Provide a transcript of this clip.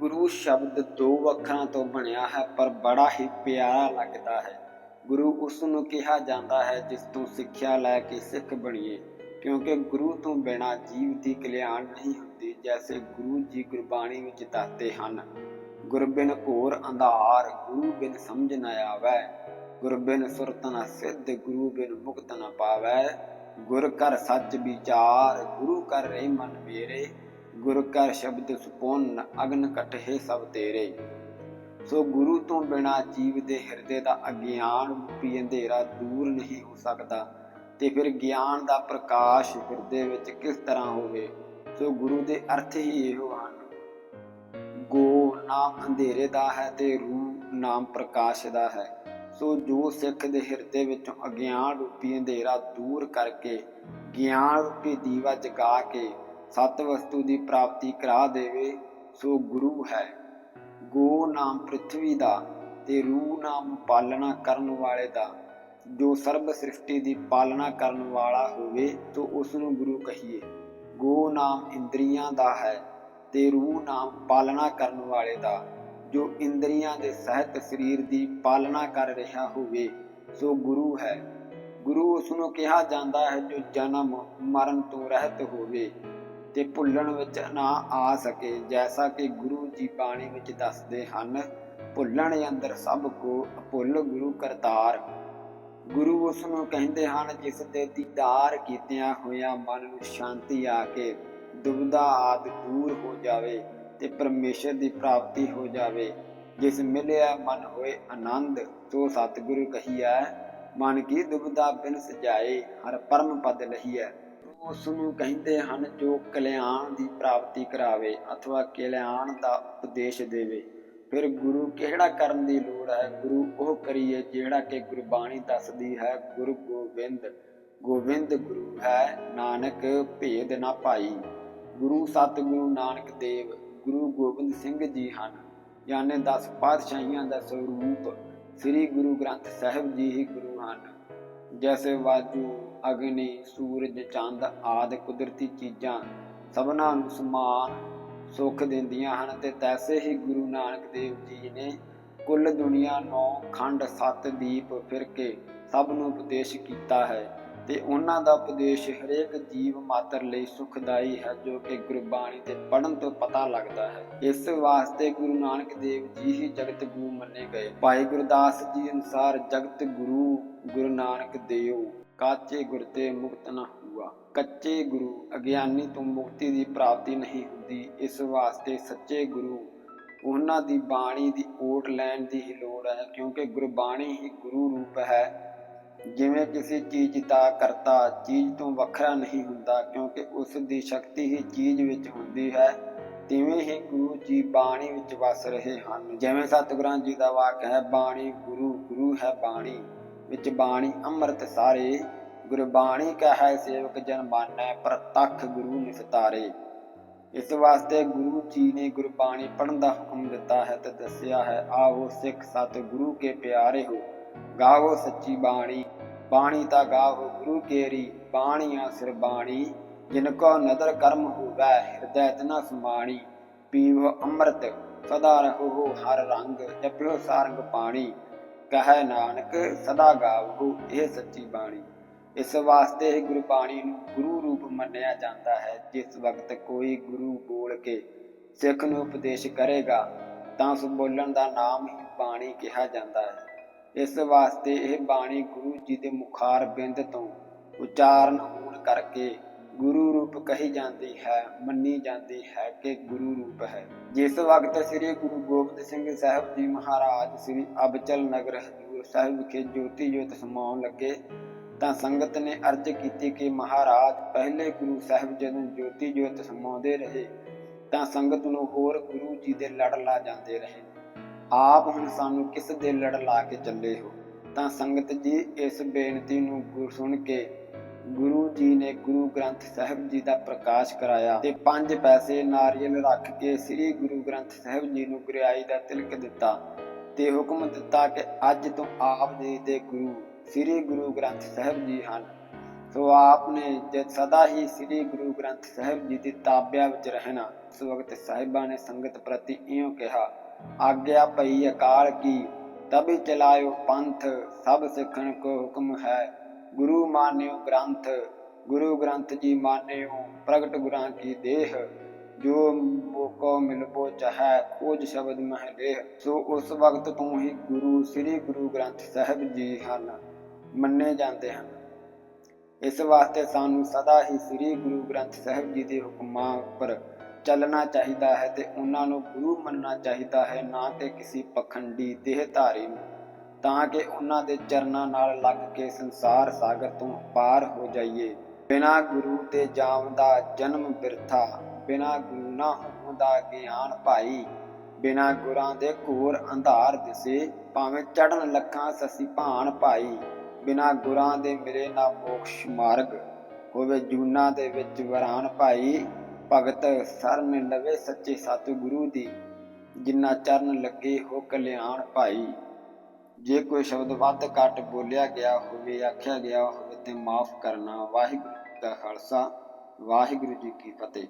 ਗੁਰੂ ਸ਼ਬਦ ਦੋ ਅੱਖਰਾਂ ਤੋਂ ਬਣਿਆ ਹੈ, ਪਰ ਬੜਾ ਹੀ ਪਿਆਰਾ ਲੱਗਦਾ ਹੈ। ਗੁਰੂ ਉਸ ਨੂੰ ਕਿਹਾ ਜਾਂਦਾ ਹੈ, ਜਿਸ ਤੋਂ ਸਿੱਖਿਆ ਲੈ ਕੇ ਸਿੱਖ ਬਣੀਏ, ਕਿਉਂਕਿ ਗੁਰੂ ਤੋਂ ਬਿਨਾਂ ਜੀਵ ਦੀ ਕਲਿਆਣ ਨਹੀਂ ਹੁੰਦੀ, ਜੈਸੇ ਗੁਰੂ ਜੀ ਗੁਰਬਾਣੀ ਵਿੱਚ ਦੱਸਦੇ ਹਨ ਗੁਰ ਬਿਨ ਘੋਰ ਅੰਧਾਰ, ਗੁਰੂ ਬਿਨ ਸਮਝ ਨਾ ਆਵੈ। ਗੁਰ ਬਿਨ ਸੁਰਤ ਨਾ ਸਿੱਧ, ਗੁਰੂ ਬਿਨ ਮੁਕਤ ਨ ਪਾਵੈ। ਗੁਰ ਕਰ ਸੱਚ ਵਿਚਾਰ, ਗੁਰੂ ਕਰ ਰਹਿ ਮਨ ਮੇਰੇ। ਗੁਰ ਕਰ ਸ਼ਬਦ ਸੁਪੁੰਨ ਅਗਨ ਕਟਹਿ ਸਭ ਤੇਰੇ। ਸੋ ਗੁਰੂ ਤੋਂ ਬਿਨਾ ਜੀਵ ਦੇ ਹਿਰਦੇ ਦਾ ਅਗਿਆਨ ਰੂਪੀ ਅੰਧੇਰਾ ਦੂਰ ਨਹੀਂ ਹੋ ਸਕਦਾ ਤੇ ਫਿਰ ਗਿਆਨ ਦਾ ਪ੍ਰਕਾਸ਼ ਹਿਰਦੇ ਵਿੱਚ ਕਿਸ ਤਰ੍ਹਾਂ ਹੋਵੇ? ਸੋ ਗੁਰੂ ਦੇ ਅਰਥ ਹੀ ਇਹੋ ਹਨ। ਗੋ ਨਾਮ ਅੰਧੇਰੇ ਦਾ ਹੈ ਤੇ ਰੂਹ ਨਾਮ ਪ੍ਰਕਾਸ਼ ਦਾ ਹੈ। ਸੋ ਜੋ ਸਿੱਖ ਦੇ ਹਿਰਦੇ ਵਿੱਚੋਂ ਅਗਿਆਨ ਰੂਪੀ ਅੰਧੇਰਾ ਦੂਰ ਕਰਕੇ, ਗਿਆਨ ਰੂਪੀ ਦੀਵਾ ਜਗਾ ਕੇ ਸਤ ਵਸਤੂ ਦੀ ਪ੍ਰਾਪਤੀ ਕਰਾ ਦੇਵੇ, ਸੋ ਗੁਰੂ ਹੈ। ਗੋ ਨਾਮ ਪ੍ਰithvi ਦਾ ਤੇ ਰੂ ਨਾਮ ਪਾਲਣਾ ਕਰਨ ਵਾਲੇ ਦਾ। ਜੋ ਸਰਬ ਸ੍ਰਿਸ਼ਟੀ ਦੀ ਪਾਲਣਾ ਕਰਨ ਵਾਲਾ ਹੋਵੇ, ਤੋ ਉਸ ਨੂੰ ਗੁਰੂ ਕਹੀਏ। ਗੋ ਨਾਮ ਇੰਦਰੀਆਂ ਦਾ ਹੈ ਤੇ ਰੂ ਨਾਮ ਪਾਲਣਾ ਕਰਨ ਵਾਲੇ ਦਾ। ਜੋ ਇੰਦਰੀਆਂ ਦੇ ਸਹਿਤ ਸਰੀਰ ਦੀ ਪਾਲਣਾ ਕਰ ਰਿਹਾ ਹੋਵੇ, ਸੋ ਗੁਰੂ ਹੈ। ਗੁਰੂ ਉਸ ਨੂੰ ਕਿਹਾ ਜਾਂਦਾ ਹੈ ਜੋ ਜਨਮ ਮਰਨ ਤੋਂ ਰਹਿਤ ਹੋਵੇ। ਤੇ ਭੁੱਲਣ ਵਿੱਚ ਨਾ ਆ ਸਕੇ, ਜੈਸਾ ਕਿ ਗੁਰੂ ਜੀ ਬਾਣੀ ਵਿੱਚ ਦੱਸਦੇ ਹਨ, ਭੁੱਲਣ ਅੰਦਰ ਸਭ ਕੋ ਭੁੱਲ ਗੁਰੂ ਕਰਤਾਰ। ਗੁਰੂ ਉਸ ਨੂੰ ਕਹਿੰਦੇ ਹਨ, ਜਿਸ ਦੇ ਦੀਦਾਰ ਕੀਤਿਆਂ ਹੋਇਆਂ ਮਨ ਨੂੰ ਸ਼ਾਂਤੀ ਆ ਕੇ ਦੁਬਦਾ ਆਦ ਦੂਰ ਹੋ ਜਾਵੇ ਤੇ ਪਰਮੇਸ਼ਰ ਦੀ ਪ੍ਰਾਪਤੀ ਹੋ ਜਾਵੇ। ਜਿਸ ਮਿਲਿਆ ਮਨ ਹੋਏ ਆਨੰਦ ਸੋ ਸਤਿਗੁਰੂ ਕਹੀਐ, ਮਨ ਕੀ ਦੁਬਦਾ ਬਿਨ ਸਜਾਏ ਹਰ ਪਰਮ ਪਦ ਲਹੀਐ। ਉਸ ਨੂੰ ਕਹਿੰਦੇ ਹਨ, ਜੋ ਕਲਿਆਣ ਦੀ ਪ੍ਰਾਪਤੀ ਕਰਾਵੇ ਅਥਵਾ ਕਲਿਆਣ ਦਾ ਉਪਦੇਸ਼ ਦੇਵੇ। ਫਿਰ ਗੁਰੂ ਕਿਹੜਾ ਕਰਨ ਦੀ ਲੋੜ ਹੈ? ਗੁਰੂ ਉਹ ਕਰੀਏ ਜਿਹੜਾ ਕਿ ਗੁਰਬਾਣੀ ਦੱਸਦੀ ਹੈ, ਗੁਰੂ ਗੋਬਿੰਦ ਗੋਬਿੰਦ ਗੁਰੂ ਹੈ, ਨਾਨਕ ਭੇਦ ਨਾ ਭਾਈ। ਗੁਰੂ ਸਤਿਗੁਰੂ ਨਾਨਕ ਦੇਵ, ਗੁਰੂ ਗੋਬਿੰਦ ਸਿੰਘ ਜੀ ਹਨ। ਯਾਨੇ 10 ਪਾਤਸ਼ਾਹੀਆਂ ਦਾ ਸਰੂਪ ਸ੍ਰੀ ਗੁਰੂ ਗ੍ਰੰਥ ਸਾਹਿਬ ਜੀ ਹੀ ਗੁਰੂ ਹਨ। ਜੈਸੇ ਵਾਜੂ ਅਗਨੀ, ਸੂਰਜ, ਚੰਦ ਆਦਿ ਕੁਦਰਤੀ ਚੀਜ਼ਾਂ ਸਭਨਾਂ ਨੂੰ ਸਮਾਨ ਸੁੱਖ ਦਿੰਦੀਆਂ ਹਨ ਤੇ ਤੈਸੇ ਹੀ ਗੁਰੂ ਨਾਨਕ ਦੇਵ ਜੀ ਨੇ ਕੁੱਲ ਦੁਨੀਆ ਨੌ ਖੰਡ ਸੱਤ ਦੀਪ ਫਿਰ ਕੇ ਸਭ ਨੂੰ ਉਪਦੇਸ਼ ਕੀਤਾ ਹੈ ਤੇ ਉਹਨਾਂ ਦਾ ਉਪਦੇਸ਼ ਹਰੇਕ ਜੀਵ ਮਾਤਰ ਲਈ ਸੁਖਦਾਈ ਹੈ ਜੋ ਕਿ ਗੁਰਬਾਣੀ ਤੇ ਪੜਨ ਤੋਂ ਪਤਾ ਲੱਗਦਾ ਹੈ। ਇਸ ਵਾਸਤੇ ਗੁਰੂ ਨਾਨਕ ਦੇਵ ਜੀ ਹੀ ਜਗਤ ਗੁਰੂ ਮੰਨੇ ਗਏ। ਭਾਈ ਗੁਰਦਾਸ ਜੀ ਅਨੁਸਾਰ ਜਗਤ ਗੁਰੂ ਗੁਰੂ ਨਾਨਕ ਦੇਵ ਕਾਚੇ ਗੁਰ ਤੇ ਮੁਕਤ ਨਾ ਹੁਆ ਕੱਚੇ ਗੁਰੂ ਅਗਿਆਨੀ ਤੋਂ ਮੁਕਤੀ ਦੀ ਪ੍ਰਾਪਤੀ ਨਹੀਂ ਹੁੰਦੀ। ਇਸ ਵਾਸਤੇ ਸੱਚੇ ਗੁਰੂ ਉਹਨਾਂ ਦੀ ਬਾਣੀ ਦੀ ਓਟ ਲੈਣ ਦੀ ਹੀ ਲੋੜ ਹੈ, ਕਿਉਂਕਿ ਗੁਰਬਾਣੀ ਹੀ ਗੁਰੂ ਰੂਪ ਹੈ। ਜਿਵੇਂ ਕਿਸੇ ਚੀਜ਼ ਦਾ ਕਰਤਾ, ਚੀਜ਼ ਤੋਂ ਵੱਖਰਾ ਨਹੀਂ ਹੁੰਦਾ, ਕਿਉਂਕਿ ਉਸ ਦੀ ਸ਼ਕਤੀ ਹੀ ਚੀਜ਼ ਵਿੱਚ ਹੁੰਦੀ ਹੈ। ਤਿਵੇਂ ਹੀ ਗੁਰੂ ਜੀ ਬਾਣੀ ਵਿੱਚ ਵਸ ਰਹੇ ਹਨ। ਜਿਵੇਂ ਸਤਿਗੁਰਾਂ ਜੀ ਦਾ ਵਾਕ ਹੈ, ਬਾਣੀ ਗੁਰੂ ਗੁਰੂ ਹੈ ਬਾਣੀ। ਵਿੱਚ ਬਾਣੀ ਅੰਮ੍ਰਿਤ ਸਾਰੇ। ਗੁਰਬਾਣੀ ਕਹੈ, ਸੇਵਕ ਜਨ ਮਾਨੈ, ਪ੍ਰਤੱਖ ਗੁਰੂ ਨਿਸਤਾਰੇ। ਇਸ ਵਾਸਤੇ ਗੁਰੂ ਜੀ ਨੇ ਗੁਰਬਾਣੀ ਪੜ੍ਹਨ ਦਾ ਹੁਕਮ ਦਿੱਤਾ ਹੈ ਤੇ ਦੱਸਿਆ ਹੈ ਆਓ ਸਿੱਖ ਸਤ ਗੁਰੂ ਕੇ ਪਿਆਰੇ ਹੋ, ਗਾਵੋ ਸੱਚੀ ਬਾਣੀ। ਬਾਣੀ ਤਾਂ ਗਾਵੋ ਗੁਰੂ ਕੇਰੀ, ਬਾਣੀਆਂ ਸਿਰ ਬਾਣੀ। ਜਿਨ ਕੋ ਨਦਰ ਕਰਮ ਹੋਵੈ, ਹਿਰਦੈ ਤਨਾ ਸਮਾਣੀ। ਪੀਵੋ ਅੰਮ੍ਰਿਤ, ਸਦਾ ਰਹੋ ਹਰ ਰੰਗ, ਜਪਿਓ ਸਾਰੰਗ ਪਾਣੀ। ਕਹੈ ਨਾਨਕ, ਸਦਾ ਗਾਵੋ ਇਹ ਸੱਚੀ ਬਾਣੀ। ਇਸ ਵਾਸਤੇ ਇਹ ਗੁਰਬਾਣੀ ਨੂੰ ਗੁਰੂ ਰੂਪ ਮੰਨਿਆ ਜਾਂਦਾ ਹੈ। ਜਿਸ ਵਕਤ ਕੋਈ ਗੁਰੂ ਬੋਲ ਕੇ ਸਿੱਖ ਨੂੰ ਉਪਦੇਸ਼ ਕਰੇਗਾ, ਤਾਂ ਉਸ ਬੋਲਣ ਦਾ ਨਾਮ ਹੀ ਬਾਣੀ ਕਿਹਾ ਜਾਂਦਾ ਹੈ। ਇਸ ਵਾਸਤੇ ਇਹ ਬਾਣੀ ਗੁਰੂ ਜੀ ਦੇ ਮੁਖਾਰ ਬਿੰਦ ਤੋਂ ਉਚਾਰਨ ਹੋਣ ਕਰਕੇ ਗੁਰੂ ਰੂਪ ਕਹੀ ਜਾਂਦੀ ਹੈ, ਮੰਨੀ ਜਾਂਦੀ ਹੈ ਕਿ ਗੁਰੂ ਰੂਪ ਹੈ। ਜਿਸ ਵਕਤ ਸ੍ਰੀ ਗੁਰੂ ਗੋਬਿੰਦ ਸਿੰਘ ਸਾਹਿਬ ਜੀ ਮਹਾਰਾਜ ਸ੍ਰੀ ਅਬਚਲ ਨਗਰ ਹਜੂਰ ਸਾਹਿਬ ਵਿਖੇ ਜੋਤੀ ਜੋਤ ਸਮਾਉਣ ਲੱਗੇ, ਤਾਂ ਸੰਗਤ ਨੇ ਅਰਜ਼ ਕੀਤੀ ਕਿ ਮਹਾਰਾਜ, ਪਹਿਲੇ ਗੁਰੂ ਸਾਹਿਬ ਜਦੋਂ ਜੋਤੀ ਜੋਤ ਸਮਾਉਂਦੇ ਰਹੇ, ਤਾਂ ਸੰਗਤ ਨੂੰ ਹੋਰ ਗੁਰੂ ਜੀ ਦੇ ਲੜ ਲਾ ਜਾਂਦੇ ਰਹੇ। ਆਪ ਹੁਣ ਸਾਨੂੰ ਕਿਸ ਦੇ ਲੜ ਲਾ ਕੇ ਚੱਲੇ ਹੋ? ਤਾਂ ਸੰਗਤ ਜੀ, ਇਸ ਬੇਨਤੀ ਨੂੰ ਗੁਰ ਸੁਣ ਕੇ ਗੁਰੂ ਜੀ ਨੇ ਗੁਰੂ ਗ੍ਰੰਥ ਸਾਹਿਬ ਜੀ ਦਾ ਪ੍ਰਕਾਸ਼ ਕਰਾਇਆ ਤੇ ਪੰਜ ਪੈਸੇ ਨਾਰੀਅਲ ਰੱਖ ਕੇ ਸ੍ਰੀ ਗੁਰੂ ਗ੍ਰੰਥ ਸਾਹਿਬ ਜੀ ਨੂੰ ਗੁਰਿਆਈ ਦਾ ਤਿਲਕ ਦਿੱਤਾ ਤੇ ਹੁਕਮ ਦਿੱਤਾ ਕਿ ਅੱਜ ਤੋਂ ਆਪ ਜੀ ਦੇ ਗੁਰੂ ਸ੍ਰੀ ਗੁਰੂ ਗ੍ਰੰਥ ਸਾਹਿਬ ਜੀ ਹਨ। ਸੋ ਆਪ ਨੇ ਜਦ ਸਦਾ ਹੀ ਸ੍ਰੀ ਗੁਰੂ ਗ੍ਰੰਥ ਸਾਹਿਬ ਜੀ ਦੀ ਤਾਬਿਆ ਵਿੱਚ ਰਹਿਣਾ। ਉਸ ਵਕਤ ਸਾਹਿਬਾਂ ਨੇ ਸੰਗਤ ਪ੍ਰਤੀ ਇਉਂ ਕਿਹਾ, ਆਗਿਆ ਪਈ ਅਕਾਲ ਕੀ, ਤਬੀ ਚਲਾਇਓ ਪੰਥ, ਸਭ ਸਿੱਖਣ ਕੋ ਹੁਕਮ ਹੈ। ਗੁਰੂ ਮਾਨਿਓ ਗ੍ਰੰਥ, ਗੁਰੂ ਗ੍ਰੰਥ ਜੀ ਮਾਨਿਓ, ਪ੍ਰਗਟ ਗੁਰਾਂ ਕੀ ਦੇਹ, ਜੋ ਮੋਕੋ ਮਿਲਬੋ ਚਾਹੈ, ਖੋਜ ਸ਼ਬਦ ਮਹਿ ਲੇਹ ਸੋ ਉਸ ਵਕਤ ਤੋਂ ਹੀ ਗੁਰੂ, ਸ੍ਰੀ ਗੁਰੂ ਗ੍ਰੰਥ ਸਾਹਿਬ ਜੀ ਹਨ, ਮੰਨੇ ਜਾਂਦੇ ਹਨ। ਇਸ ਵਾਸਤੇ ਸਾਨੂੰ ਸਦਾ ਹੀ ਸ੍ਰੀ ਗੁਰੂ ਗ੍ਰੰਥ ਸਾਹਿਬ ਜੀ ਦੇ ਹੁਕਮਾਂ ਉੱਪਰ ਚੱਲਣਾ ਚਾਹੀਦਾ ਹੈ ਤੇ ਉਹਨਾਂ ਨੂੰ ਗੁਰੂ ਮੰਨਣਾ ਚਾਹੀਦਾ ਹੈ, ਨਾ ਕਿ ਕਿਸੇ ਪਖੰਡੀ ਦੇਹਧਾਰੀ ਨੂੰ। ਤਾਂ ਕਿ ਉਹਨਾਂ ਦੇ ਚਰਨਾਂ ਨਾਲ ਲੱਗ ਕੇ ਸੰਸਾਰ ਸਾਗਰ ਤੋਂ ਪਾਰ ਹੋ ਜਾਈਏ। ਬਿਨਾ ਗੁਰੂ ਤੇ ਜਾਮ ਦਾ ਜਨਮ ਬਿਰਥਾ, ਬਿਨਾ ਗੁਰੂ ਨਾ ਹੋਣ ਦਾ ਗਿਆਨ ਭਾਈ, ਬਿਨਾ ਗੁਰਾਂ ਦੇ ਘੋਰ ਅੰਧਾਰ ਦਿਸੇ, ਭਾਵੇਂ ਚੜਨ ਲੱਖਾਂ ਸਸੀ ਭਾਣ ਭਾਈ, ਬਿਨਾ ਗੁਰਾਂ ਦੇ ਮਿਲੇ ਨਾ ਮੋਕਸ਼ ਮਾਰਗ, ਹੋਵੇ ਜੂਨਾ ਦੇ ਵਿੱਚ ਵਰਾਨ ਭਾਈ, ਭਗਤ ਸਰਨ ਲਵੇ ਸੱਚੇ ਸਤਿਗੁਰੂ ਦੀ ਜਿਨ੍ਹਾਂ ਚਰਨ ਲੱਗੇ ਹੋ ਕਲਿਆਣ ਭਾਈ। ਜੇ ਕੋਈ ਸ਼ਬਦ ਵੱਧ ਘੱਟ ਬੋਲਿਆ ਗਿਆ ਹੋਵੇ, ਆਖਿਆ ਗਿਆ ਹੋਵੇ ਤੇ ਮਾਫ ਕਰਨਾ। ਵਾਹਿਗੁਰੂ ਜੀ ਦਾ ਖਾਲਸਾ, ਵਾਹਿਗੁਰੂ ਜੀ ਕੀ ਫਤਿਹ।